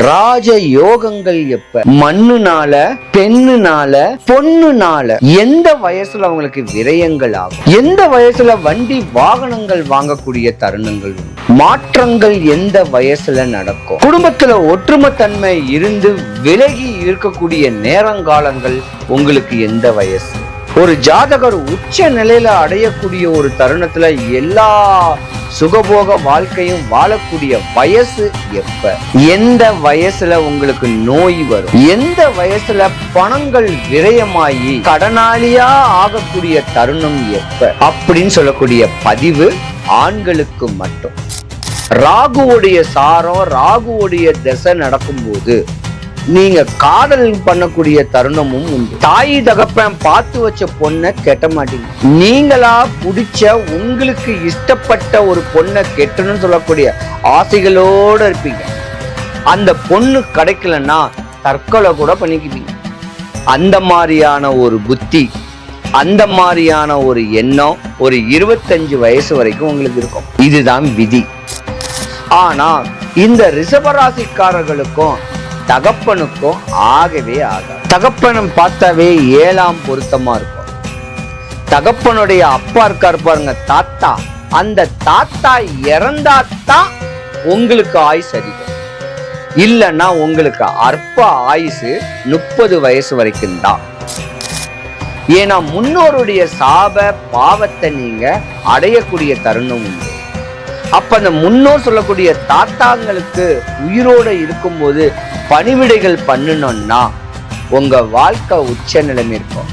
ராஜ யோகங்கள் எப்ப? மண்ணுனால பெண்ணுனால பொண்ணுனால எந்த வயசுல அவங்களுக்கு விரயங்கள் ஆகும்? எந்த வயசுல வண்டி வாகனங்கள் வாங்கக்கூடிய தருணங்கள் உண்டு? மாற்றங்கள் எந்த வயசுல நடக்கும்? குடும்பத்துல ஒற்றுமைத்தன்மை இருந்து விலகி இருக்கக்கூடிய நேரங்காலங்கள் உங்களுக்கு எந்த வயசு? ஒரு ஜாதகர் உச்ச நிலையில அடையக்கூடிய ஒரு தருணத்துல எல்லா சுகபோக வாழ்க்கையும் வாழக்கூடிய வயசு எப்ப? எந்த வயசுல உங்களுக்கு நோய் வரும்? எந்த வயசுல பணங்கள் விரயமாகி கடனாளியா ஆகக்கூடிய தருணம் எப்ப? அப்படின்னு சொல்லக்கூடிய பதிவு ஆண்களுக்கு மட்டும். ராகுவுடைய சாரம் ராகுவுடைய திசை நடக்கும்போது நீங்க காதல் பண்ணக்கூடிய தருணமும் உண்டு. தாய் தகப்பன் பார்த்து வச்ச பொண்ணை கெட்ட மாட்டீங்க. நீங்களா பிடிச்ச உங்களுக்கு இஷ்டப்பட்ட ஒரு பொண்ணை கெட்டணும்னு சொல்லக்கூடிய ஆசைகளோட இருப்பீங்க. அந்த பொண்ணு கிடைக்கலன்னா தற்கொலை கூட பண்ணிக்குவீங்க. அந்த மாதிரியான ஒரு புத்தி அந்த மாதிரியான ஒரு எண்ணம் ஒரு இருபத்தஞ்சு வயசு வரைக்கும் உங்களுக்கு இருக்கும். இதுதான் விதி. ஆனா இந்த ரிஷபராசிக்காரர்களுக்கும் தகப்பனுக்கும் ஆகவே ஆகாது. தகப்பனும் பார்த்தாவே ஏழாம் பொருத்தமா இருக்கும். தகப்பனுடைய அப்பா இருக்காரு பாருங்க தாத்தா. அந்த தாத்தா இறந்தாத்தான் உங்களுக்கு ஆயுஸ் அதிகம். இல்லைன்னா உங்களுக்கு அற்ப ஆயுசு முப்பது வயசு வரைக்கும் தான். ஏன்னா முன்னோருடைய சாப பாவத்தை நீங்க அடையக்கூடிய தருணம் உண்டு. அப்ப அந்த முன்னோர் சொல்லக்கூடிய தாத்தாங்களுக்கு உயிரோட இருக்கும்போது பணிவிடைகள் பண்ணணும்னா உங்க வாழ்க்கை உச்ச நிலைமை இருக்கும்.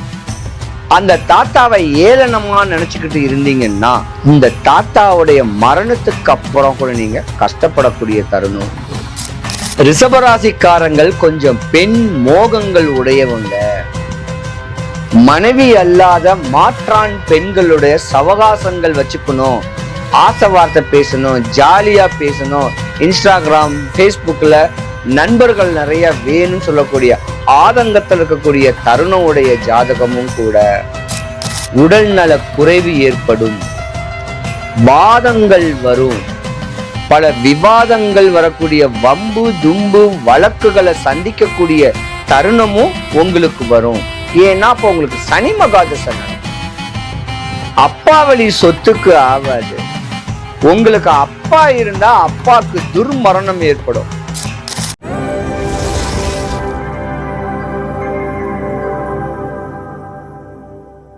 அந்த தாத்தாவை ஏளனமா நினைச்சுக்கிட்டு இருந்தீங்கன்னா இந்த தாத்தாவுடைய மரணத்துக்கு அப்புறம் கூட நீங்க கஷ்டப்படக்கூடிய தருணம். ரிஷபராசிக்காரங்கள் கொஞ்சம் பெண் மோகங்கள் உடையவங்க. மனைவி அல்லாத மாற்றான் பெண்களுடைய சவகாசங்கள் வச்சுக்கணும். ஆசை வார்த்தை பேசணும் ஜாலியா பேசணும். இன்ஸ்டாகிராம் ஃபேஸ்புக்ல நண்பர்கள் நிறைய வேணும்னு சொல்லக்கூடிய ஆதங்கத்தில் இருக்கக்கூடிய தருணம் உடைய ஜாதகமும் கூட உடல்நல குறைவு ஏற்படும். வாதங்கள் வரும். பல விவாதங்கள் வரக்கூடிய வம்பு தும்பு வழக்குகளை சந்திக்கக்கூடிய தருணமும் உங்களுக்கு வரும். ஏன்னா அப்போ உங்களுக்கு சனி மகாதசை அப்பாவளி சொத்துக்கு ஆகாது. உங்களுக்கு அப்பா இருந்தா அப்பாக்கு துர்மரணம் ஏற்படும்.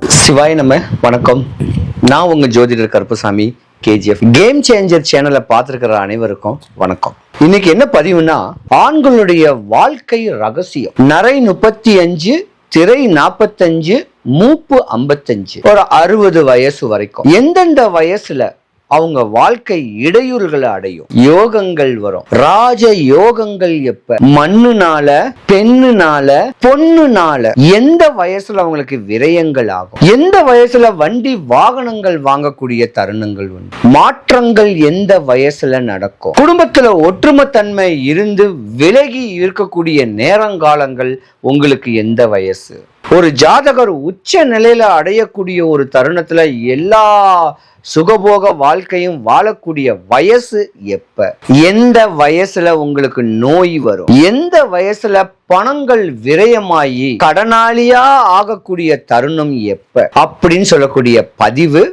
சிவாய் நம்ம வணக்கம். நான் உங்க ஜோதிடர் கருப்பசாமி கேஜிஎஃப். கேம் சேஞ்சர் சேனலை பார்த்துருக்கிற அனைவருக்கும் வணக்கம். இன்னைக்கு என்ன பதிவுனா ஆண்களுடைய வாழ்க்கை ரகசியம். நரை முப்பத்தி அஞ்சு திரை நாற்பத்தஞ்சு மூப்பு ஐம்பத்தஞ்சு. ஒரு அறுபது வயசு வரைக்கும். எந்தெந்த வயசுல அவங்க வாழ்க்கை இடையூறுகளை அடையும். யோகங்கள் வரும். ராஜ யோகங்கள் எப்ப? மண்ணுனால பெண்ணுனால பொண்ணுனால. எந்த வயசுல அவங்களுக்கு விரயங்கள் ஆகும்? எந்த வயசுல வண்டி வாகனங்கள் வாங்கக்கூடிய தருணங்கள் உண்டு? மாற்றங்கள் எந்த வயசுல நடக்கும்? குடும்பத்துல ஒற்றுமைத்தன்மை இருந்து விலகி இருக்கக்கூடிய நேரங்காலங்கள் உங்களுக்கு எந்த வயசு? ஒரு ஜாதகர் உச்ச நிலையில அடையக்கூடிய ஒரு தருணத்துல எல்லா சுகபோக வாழ்க்கையும் வாழக்கூடிய வயசு எப்ப? எந்த வயசுல உங்களுக்கு நோய் வரும்? எந்த வயசுல பணங்கள் விரயமாகி கடனாளியா ஆகக்கூடிய தருணம் எப்ப? அப்படின்னு சொல்லக்கூடிய பதிவு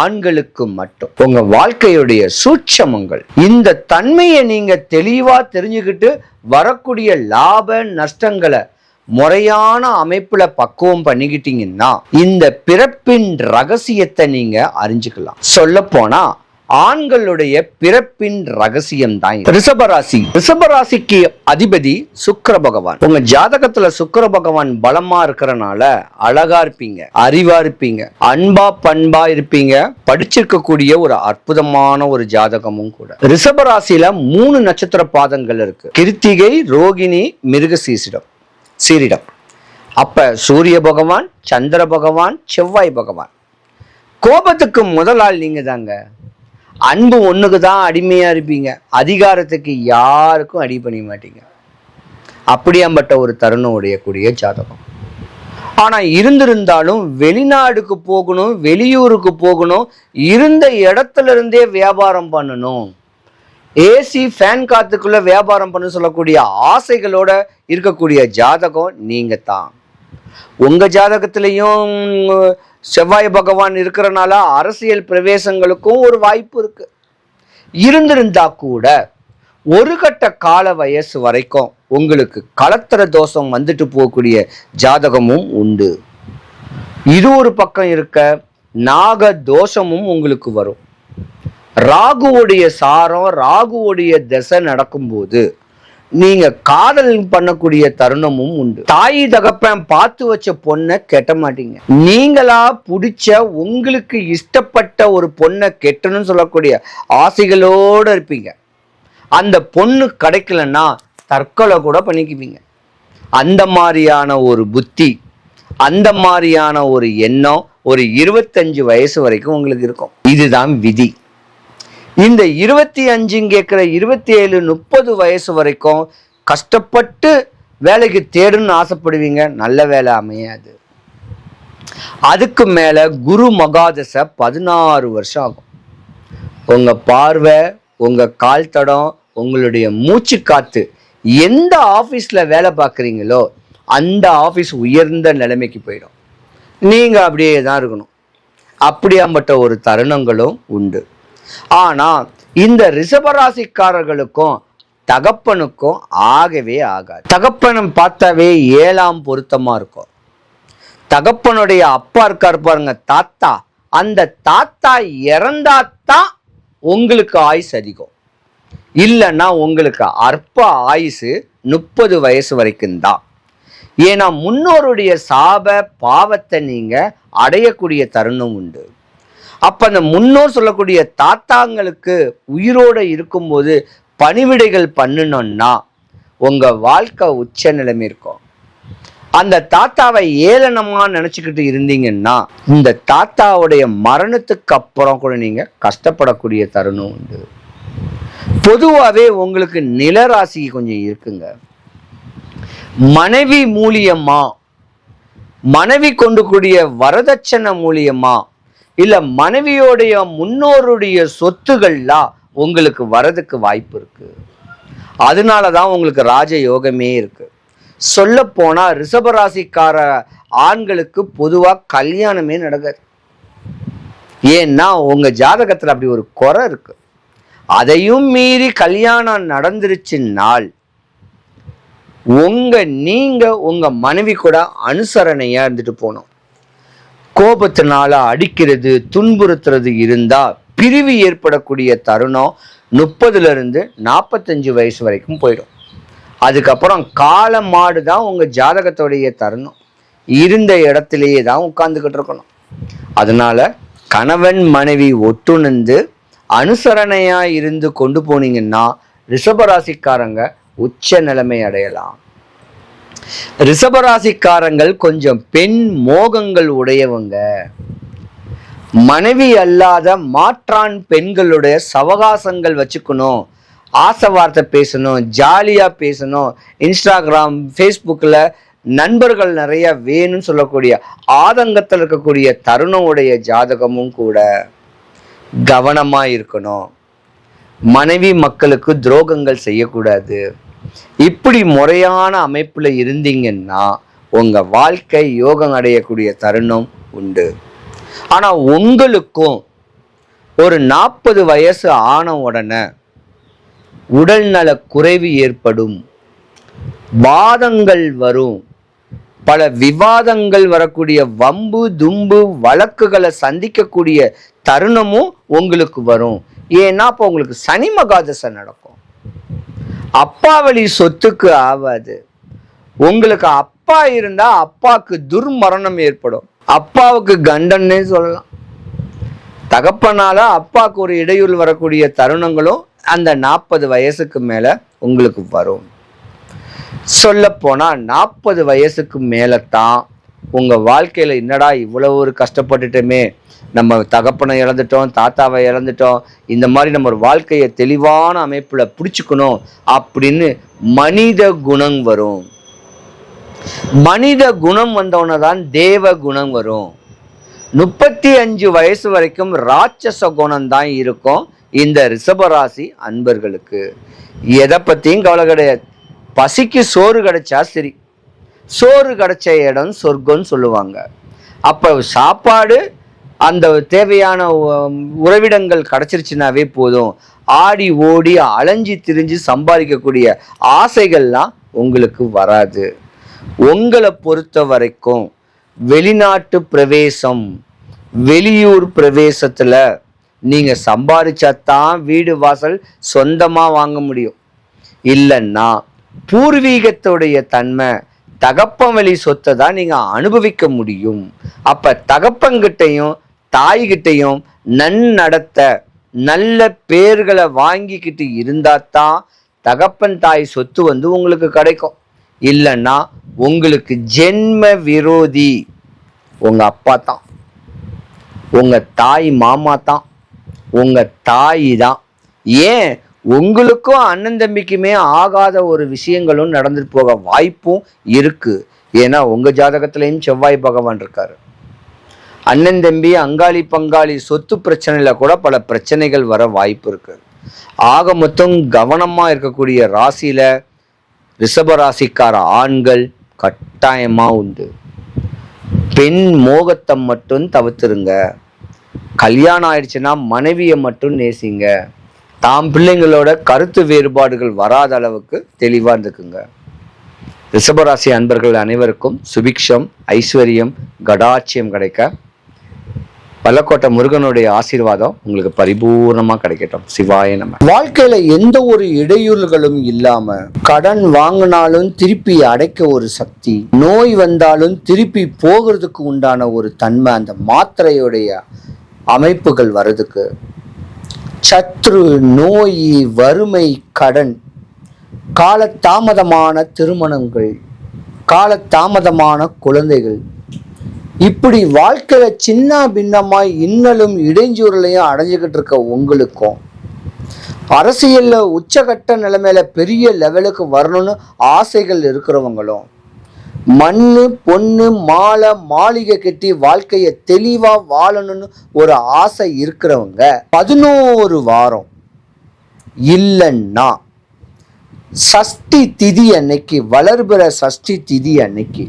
ஆண்களுக்கு மட்டும். உங்க வாழ்க்கையுடைய சூட்சமங்கள். இந்த தன்மையை நீங்க தெளிவா தெரிஞ்சுக்கிட்டு வரக்கூடிய லாப நஷ்டங்களை முறையான அமைப்புல பக்குவம் பண்ணிக்கிட்டீங்கன்னா இந்த பிறப்பின் ரகசியத்தை நீங்க அறிஞ்சுக்கலாம். சொல்ல போனா ஆண்களுடைய பிறப்பின் ரகசியம் தான் ரிஷபராசி. ரிஷபராசிக்கு அதிபதி சுக்கர பகவான். உங்க ஜாதகத்துல சுக்கர பகவான் பலமா இருக்கிறனால அழகா இருப்பீங்க அறிவா இருப்பீங்க அன்பா பண்பா இருப்பீங்க படிச்சிருக்கக்கூடிய ஒரு அற்புதமான ஒரு ஜாதகமும் கூட. ரிஷபராசியில மூணு நட்சத்திர பாதங்கள் இருக்கு. கிருத்திகை ரோகிணி மிருகசீசிடம். சீரிடம். அப்ப சூரிய பகவான் சந்திர பகவான் செவ்வாய் பகவான். கோபத்துக்கு முதலாள் நீங்கள் நீங்க தாங்க அன்பு ஒண்ணுக்கு தான் அடிமையா இருப்பீங்க. அதிகாரத்துக்கு யாருக்கும் அடி பண்ண மாட்டீங்க. அப்படியாம்பட்ட ஒரு தருணம் உடையக்கூடிய ஜாதகம். ஆனா இருந்திருந்தாலும் வெளிநாடுக்கு போகணும் வெளியூருக்கு போகணும் இருந்த இடத்துல இருந்தே வியாபாரம் பண்ணணும். ஏசி ஃபேன் காத்துக்குள்ள வியாபாரம் பண்ண சொல்லக்கூடிய ஆசைகளோட இருக்கக்கூடிய ஜாதகம் நீங்க தான் உங்க ஜாதகத்திலையும் செவ்வாய் பகவான் இருக்கிறனால அரசியல் பிரவேசங்களுக்கும் ஒரு வாய்ப்பு இருக்கு. இருந்திருந்தா கூட ஒரு கட்ட கால வயசு வரைக்கும் உங்களுக்கு கலத்திர தோஷம் வந்துட்டு போகக்கூடிய ஜாதகமும் உண்டு. இது ஒரு பக்கம் இருக்க நாக தோஷமும் உங்களுக்கு வரும். ராகுவுடைய சாரம் ராகுவுடைய திசை நடக்கும்போது நீங்க காதல் பண்ணக்கூடிய தருணமும் உண்டு. தாய் தகப்பன் பார்த்து வச்ச பொண்ணை கெட்ட மாட்டீங்க. நீங்களா பிடிச்ச உங்களுக்கு இஷ்டப்பட்ட ஒரு பொண்ணை கெட்டணும்னு சொல்லக்கூடிய ஆசைகளோட இருப்பீங்க. அந்த பொண்ணு கிடைக்கலன்னா தற்கொலை கூட பண்ணிக்குவீங்க. அந்த மாதிரியான ஒரு புத்தி அந்த மாதிரியான ஒரு எண்ணம் ஒரு இருபத்தஞ்சு வயசு வரைக்கும் உங்களுக்கு இருக்கும். இதுதான் விதி. இந்த இருபத்தி அஞ்சுங்க கேட்குற இருபத்தி ஏழு முப்பது வயசு வரைக்கும் கஷ்டப்பட்டு வேலைக்கு தேடணும்னு ஆசைப்படுவீங்க. நல்ல வேலை அமையாது. அதுக்கு மேல குரு மகாதசை பதினாறு வருஷம் ஆகும். உங்க பார்வை உங்க கால் தடம் உங்களுடைய மூச்சு காத்து எந்த ஆபீஸ்ல வேலை பார்க்குறீங்களோ அந்த ஆபீஸ் உயர்ந்த நிலைமைக்கு போயிடும். நீங்க அப்படியே தான் இருக்கணும். அப்படியாம்பட்ட ஒரு தருணங்களும் உண்டு. ஆனா இந்த ரிஷபராசிக்காரர்களுக்கும் தகப்பனுக்கும் ஆகவே ஆகாது. தகப்பனும் பார்த்தாவே ஏழாம் பொருத்தமா இருக்கும். தகப்பனுடைய அப்பா இருக்காரு பாருங்க தாத்தா. அந்த தாத்தா இறந்தாத்தான் உங்களுக்கு ஆயுஸ் அதிகம். இல்லைன்னா உங்களுக்கு அற்ப ஆயுசு முப்பது வயசு வரைக்கும் தான். ஏன்னா முன்னோருடைய சாப பாவத்தை நீங்க அடையக்கூடிய தருணம் உண்டு. அப்ப அந்த முன்னோர் சொல்லக்கூடிய தாத்தாங்களுக்கு உயிரோட இருக்கும்போது பணிவிடைகள் பண்ணணும்னா உங்க வாழ்க்கை உச்ச நிலைமை இருக்கும். அந்த தாத்தாவை ஏளனமா நினைச்சுக்கிட்டு இருந்தீங்கன்னா இந்த தாத்தாவுடைய மரணத்துக்கு அப்புறம் கூட நீங்க கஷ்டப்படக்கூடிய தருணம் உண்டு. பொதுவாகவே உங்களுக்கு நிலராசி கொஞ்சம் இருக்குங்க. மனைவி மூலியமா மனைவி கொண்டு கூடிய வரதட்சணை மூலியமா இல்ல மனைவியோடைய முன்னோருடைய சொத்துகள்லாம் உங்களுக்கு வரதுக்கு வாய்ப்பு இருக்கு. அதனால தான் உங்களுக்கு ராஜ யோகமே இருக்கு. சொல்ல போனா ரிஷபராசிக்கார ஆண்களுக்கு பொதுவா கல்யாணமே நடக்காது. ஏன்னா உங்க ஜாதகத்துல அப்படி ஒரு குறை இருக்கு. அதையும் மீறி கல்யாணம் நடந்துருச்சுன்னால் உங்க நீங்க உங்க மனைவி கூட அனுசரணையா இருந்துட்டு போகணும் கோபத்தினால அடிக்கிறது துன்புறுத்துறது இருந்தா பிரிவு ஏற்படக்கூடிய தருணம் முப்பதுல இருந்து நாற்பத்தஞ்சு வயசு வரைக்கும் போயிடும். அதுக்கப்புறம் கால மாடு தான் உங்க ஜாதகத்துடைய தருணம். இருந்த இடத்திலேயே தான் உட்கார்ந்துக்கிட்டு இருக்கணும். அதனால கணவன் மனைவி ஒத்துணர்ந்து அனுசரணையா இருந்து கொண்டு போனீங்கன்னா ரிஷபராசிக்காரங்க உச்ச நிலைமை அடையலாம். ரிஷபராசிக்காரங்கள் கொஞ்சம் பெண் மோகங்கள் உடையவங்க. மனைவி அல்லாத மாற்றான் பெண்களுடைய சவகாசங்கள் வச்சுக்கணும். ஆசை வார்த்தை பேசணும் ஜாலியாக பேசணும். இன்ஸ்டாகிராம் ஃபேஸ்புக்கில் நண்பர்கள் நிறைய வேணும்னு சொல்லக்கூடிய ஆதங்கத்தில் இருக்கக்கூடிய தருணம் உடைய ஜாதகமும் கூட கவனமாக இருக்கணும். மனைவி மக்களுக்கு துரோகங்கள் செய்யக்கூடாது. இப்படி முறையான அமைப்பில் இருந்தீங்கன்னா உங்கள் வாழ்க்கை யோகம் அடையக்கூடிய தருணம் உண்டு. ஆனால் உங்களுக்கும் ஒரு நாற்பது வயசு ஆன உடனே உடல்நல குறைவு ஏற்படும். வாதங்கள் வரும். பல விவாதங்கள் வரக்கூடிய வம்பு தும்பு வழக்குகளை சந்திக்கக்கூடிய தருணமும் உங்களுக்கு வரும். ஏன்னா அப்போ உங்களுக்கு சனி மகாதசை நடக்கும். அப்பா வழி சொத்துக்கு ஆகாது உங்களுக்கு அப்பா இருந்தா அப்பாவுக்கு துர்மரணம் ஏற்படும். அப்பாவுக்கு கண்டன்னே சொல்லலாம். தகப்பனால அப்பாவுக்கு ஒரு இடையூறு வரக்கூடிய தருணங்களும் அந்த நாற்பது வயசுக்கு மேல உங்களுக்கு வரும். சொல்ல போனா நாற்பது வயசுக்கு மேல உங்கள் உங்க வாழ்க்கையில என்னடா இவ்வளவு ஒரு கஷ்டப்பட்டுட்டோமே நம்ம தகப்பனை இழந்துட்டோம் தாத்தாவை இழந்துட்டோம் இந்த மாதிரி நம்ம ஒரு வாழ்க்கையை தெளிவான அமைப்புல பிடிச்சிக்கணும் அப்படின்னு மனித குணம் வரும். மனித குணம் வந்தவன தான் தேவ குணம் வரும். முப்பத்தி அஞ்சு வயசு வரைக்கும் ராட்சச குணம் தான் இருக்கும் இந்த ரிஷபராசி அன்பர்களுக்கு. எதை பற்றியும் கவலை கிடையாது. பசிக்கு சோறு கிடைச்சா சரி. சோறு கிடைச்ச இடம் சொர்க்கம்னு சொல்லுவாங்க. அப்போ சாப்பாடு அந்த தேவையான உறவிடங்கள் கிடச்சிருச்சுனாவே போதும். ஆடி ஓடி அலைஞ்சி திரிஞ்சு சம்பாதிக்கக்கூடிய ஆசைகள்லாம் உங்களுக்கு வராது. உங்களை பொறுத்த வரைக்கும் வெளிநாட்டு பிரவேசம் வெளியூர் பிரவேசத்தில் நீங்கள் சம்பாதிச்சா சம்பாதிச்சாதான் வீடு வாசல் சொந்தமாக வாங்க முடியும். இல்லைன்னா பூர்வீகத்துடைய தன்மை தகப்பன் வழி சொத்தை தான் நீங்க அனுபவிக்க முடியும். அப்ப தகப்பங்கிட்டையும் தாய்கிட்டையும் நன்னடத்த நல்ல பேர்களை வாங்கிக்கிட்டு இருந்தா தான் தகப்பன் தாய் சொத்து வந்து உங்களுக்கு கிடைக்கும். இல்லைன்னா உங்களுக்கு ஜென்ம விரோதி உங்க அப்பா தான். உங்க தாய் மாமா தான். உங்க தாய் தான். ஏன் உங்களுக்கும் அண்ணன் தம்பிக்குமே ஆகாத ஒரு விஷயங்களும் நடந்துட்டு போக வாய்ப்பும் இருக்கு. ஏன்னா உங்க ஜாதகத்திலையும் செவ்வாய் பகவான் இருக்காரு. அண்ணன் தம்பி அங்காளி பங்காளி சொத்து பிரச்சனையில கூட பல பிரச்சனைகள் வர வாய்ப்பு இருக்கு. ஆக மொத்தம் கவனமா இருக்கக்கூடிய ராசியில ரிஷப ராசிக்கார ஆண்கள் கட்டாயமா உண்டு. பெண் மோகத்தை மட்டும் தவிர்த்துருங்க. கல்யாணம் ஆயிடுச்சுன்னா மனைவியை மட்டும் நேசிங்க. தாம் பிள்ளைங்களோட கருத்து வேறுபாடுகள் வராத அளவுக்கு தெளிவாக இருந்துக்குங்க. ரிஷபராசி அன்பர்கள் அனைவருக்கும் சுபிக்ஷம் ஐஸ்வர்யம் கடாட்சியம் கிடைக்க. பல்லக்கோட்டை முருகனுடைய ஆசீர்வாதம் உங்களுக்கு பரிபூர்ணமாக கிடைக்கட்டும். சிவாய நம்ம வாழ்க்கையில் எந்த ஒரு இடையூறுகளும் இல்லாமல் கடன் வாங்கினாலும் திருப்பி அடைக்க ஒரு சக்தி நோய் வந்தாலும் திருப்பி போகிறதுக்கு உண்டான ஒரு தன்மை அந்த மாத்திரையுடைய அமைப்புகள் வர்றதுக்கு சத்ரு நோய் வறுமை கடன். காலத்தாமதமான திருமணங்கள் காலத்தாமதமான குழந்தைகள். இப்படி வாழ்க்கையில சின்ன பின்னமாய் இன்னலும் இடைஞ்சூரலையும் அடைஞ்சுக்கிட்டு இருக்க உங்களுக்கும் அரசியல்ல உச்சகட்ட நிலைமையில பெரிய லெவலுக்கு வரணும்னு ஆசைகள் இருக்கிறவங்களும் மண்ணு பொண்ணு மாலை மாளிகை கட்டி வாழ்க்கையை தெளிவா வாழணும்னு ஒரு ஆசை இருக்கிறவங்க பதினோரு வாரம் இல்லைன்னா சஷ்டி திதி அன்னைக்கு வளர்பிற சஷ்டி திதி அன்னைக்கு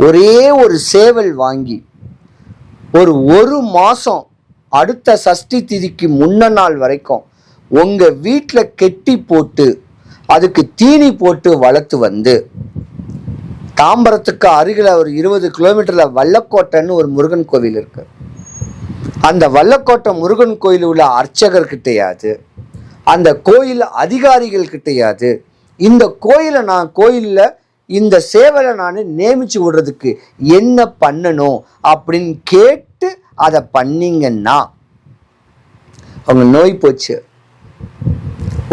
ஒரே ஒரு சேவல் வாங்கி ஒரு ஒரு மாதம் அடுத்த சஷ்டி திதிக்கு முன்ன நாள் வரைக்கும் உங்கள் வீட்டில் கெட்டி போட்டு அதுக்கு தீனி போட்டு வளர்த்து வந்து தாம்பரத்துக்கு அருகில் ஒரு இருபது கிலோமீட்டரில் வல்லக்கோட்டைன்னு ஒரு முருகன் கோவில் இருக்கு. அந்த வல்லக்கோட்டை முருகன் கோயில் உள்ள அர்ச்சகர் கிட்டையாது அந்த கோயில் அதிகாரிகள் கிட்டையாது இந்த கோயிலை நான் கோயிலில் இந்த சேவலை நான் நியமிச்சு விடுறதுக்கு என்ன பண்ணணும் அப்படின்னு கேட்டு அதை பண்ணீங்கன்னா அவங்க நோய் போச்சு.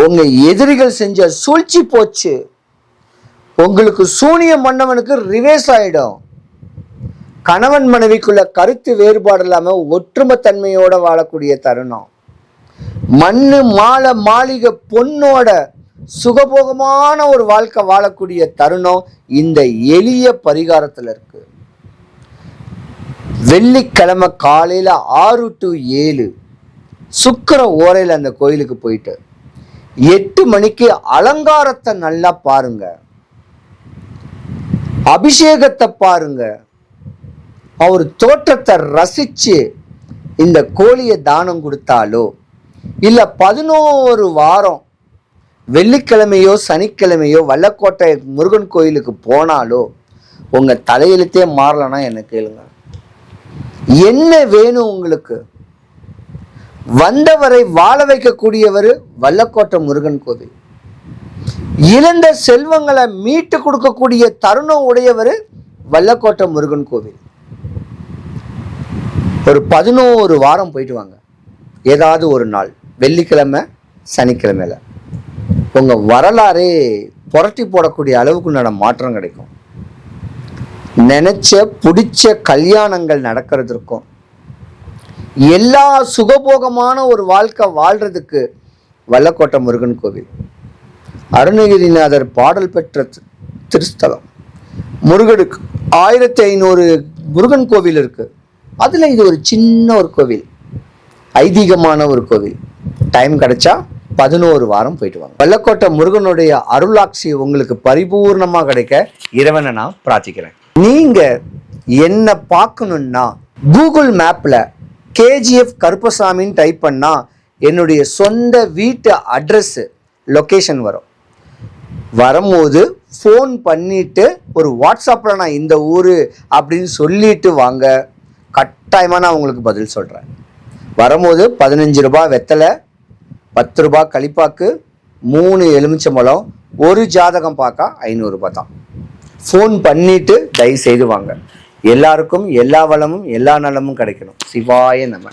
உங்க எதிரிகள் செஞ்ச சூழ்ச்சி போச்சு. உங்களுக்கு சூனியம் பண்ணவனுக்கு ரிவேஸ் ஆயிடும். கணவன் மனைவிக்குள்ள கருத்து வேறுபாடு இல்லாம ஒற்றுமைத்தன்மையோட வாழக்கூடிய தருணம். மண்ணு மாலை மாளிகை பொண்ணோட சுகபோகமான ஒரு வாழ்க்கை வாழக்கூடிய தருணம் இந்த எளிய பரிகாரத்துல இருக்கு. வெள்ளிக்கிழமை காலையில ஆறு டு ஏழு சுக்கிர ஓரையில் அந்த கோயிலுக்கு போயிட்டு எட்டு மணிக்கு அலங்காரத்தை நல்லா பாருங்கள் அபிஷேகத்தை பாருங்க. அவர் தோற்றத்தை ரசிச்சு இந்த கோழியை தானம் கொடுத்தாலோ இல்லை பதினோரு வாரம் வெள்ளிக்கிழமையோ சனிக்கிழமையோ வல்லக்கோட்டை முருகன் கோயிலுக்கு போனாலோ உங்கள் தலையெழுத்தே மாறலன்னா என்ன கேளுங்க. என்ன வேணும் உங்களுக்கு? வந்தவரை வாழ வைக்கக்கூடியவர் வல்லக்கோட்டை முருகன் கோவில். இழந்த செல்வங்களை மீட்டு கொடுக்கக்கூடிய தருணம் உடையவர் வல்லக்கோட்டை முருகன் கோவில். ஒரு பதினோரு வாரம் போயிட்டு வாங்க. ஏதாவது ஒரு நாள் வெள்ளிக்கிழமை சனிக்கிழமையில. உங்க வரலாறே புரட்டி போடக்கூடிய அளவுக்குண்டான மாற்றம் கிடைக்கும். நினச்ச பிடிச்ச கல்யாணங்கள் நடக்கிறதுக்கும் எல்லா சுகபோகமான ஒரு வாழ்க்கை வாழ்கிறதுக்கு வல்லக்கோட்டை முருகன் கோவில். அருணகிரிநாதர் பாடல் பெற்ற திருஸ்தலம் முருகனுக்கு ஆயிரத்தி ஐநூறு முருகன் கோவில் இருக்கு. அதில் இது ஒரு சின்ன ஒரு கோவில். ஐதீகமான ஒரு கோவில். டைம் கிடைச்சா பதினோரு வாரம் போயிட்டு வாங்க. வெள்ளக்கோட்டை முருகனுடைய அருளாட்சி உங்களுக்கு பரிபூர்ணமாக கிடைக்க இறைவனை நான் பிரார்த்திக்கிறேன். நீங்க என்ன பார்க்கணும்னா கூகுள் மேப்ல கேஜிஎஃப் கருப்பசாமின்னு டைப் பண்ணால் என்னுடைய சொந்த வீட்டு அட்ரஸ் லொக்கேஷன் வரும். வரும்போது ஃபோன் பண்ணிவிட்டு ஒரு வாட்ஸ்அப்பில் நான் இந்த ஊர் அப்படின்னு சொல்லிட்டு வாங்க. கட்டாயமாக நான் உங்களுக்கு பதில் சொல்கிறேன் வரும்போது பதினஞ்சு ரூபா வெத்தலை பத்து ரூபா களிப்பாக்கு மூணு எலுமிச்சம்பழம் ஒரு ஜாதகம் பார்க்க ஐநூறுரூபா தான். ஃபோன் பண்ணிவிட்டு தயவு செய்து வாங்க. எல்லாருக்கும் எல்லா வளமும் எல்லா நலமும் கிடைக்கணும். சிவாய நம்ம